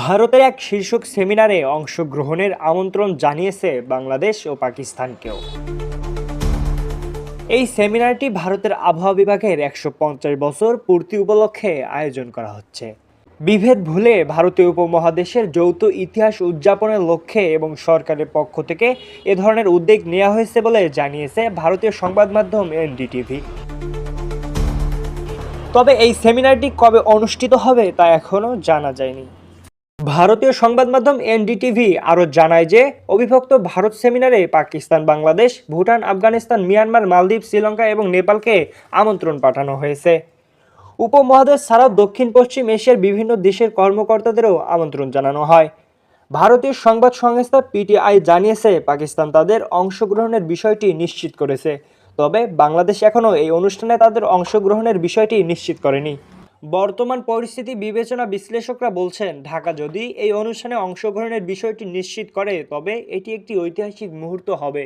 ভারতের এক শীর্ষক সেমিনারে অংশগ্রহণের আমন্ত্রণ জানিয়েছে বাংলাদেশ ও পাকিস্তানকেও। এই সেমিনারটি ভারতের আবহাওয়া বিভাগের একশো পঞ্চাশ বছর পূর্তি উপলক্ষে আয়োজন করা হচ্ছে। বিভেদ ভুলে ভারতীয় উপমহাদেশের যৌথ ইতিহাস উদযাপনের লক্ষ্যে এবং সরকারের পক্ষ থেকে এ ধরনের উদ্যোগ নেওয়া হয়েছে বলে জানিয়েছে ভারতীয় সংবাদ মাধ্যম এনডিটিভি। তবে এই সেমিনারটি কবে অনুষ্ঠিত হবে তা এখনও জানা যায়নি। ভারতীয় সংবাদ মাধ্যম এনডিটিভি আরও জানায় যে, অবিভক্ত ভারত সেমিনারে পাকিস্তান, বাংলাদেশ, ভুটান, আফগানিস্তান, মিয়ানমার, মালদ্বীপ, শ্রীলঙ্কা এবং নেপালকে আমন্ত্রণ পাঠানো হয়েছে। উপমহাদেশ ছাড়াও দক্ষিণ পশ্চিম এশিয়ার বিভিন্ন দেশের কর্মকর্তাদেরও আমন্ত্রণ জানানো হয়। ভারতীয় সংবাদ সংস্থা পিটিআই জানিয়েছে, পাকিস্তান তাদের অংশগ্রহণের বিষয়টি নিশ্চিত করেছে। তবে বাংলাদেশ এখনও এই অনুষ্ঠানে তাদের অংশগ্রহণের বিষয়টি নিশ্চিত করেনি। বর্তমান পরিস্থিতি বিবেচনা বিশ্লেষকরা বলছেন, ঢাকা যদি এই অনুষ্ঠানে অংশগ্রহণের বিষয়টি নিশ্চিত করে, তবে এটি একটি ঐতিহাসিক মুহূর্ত হবে।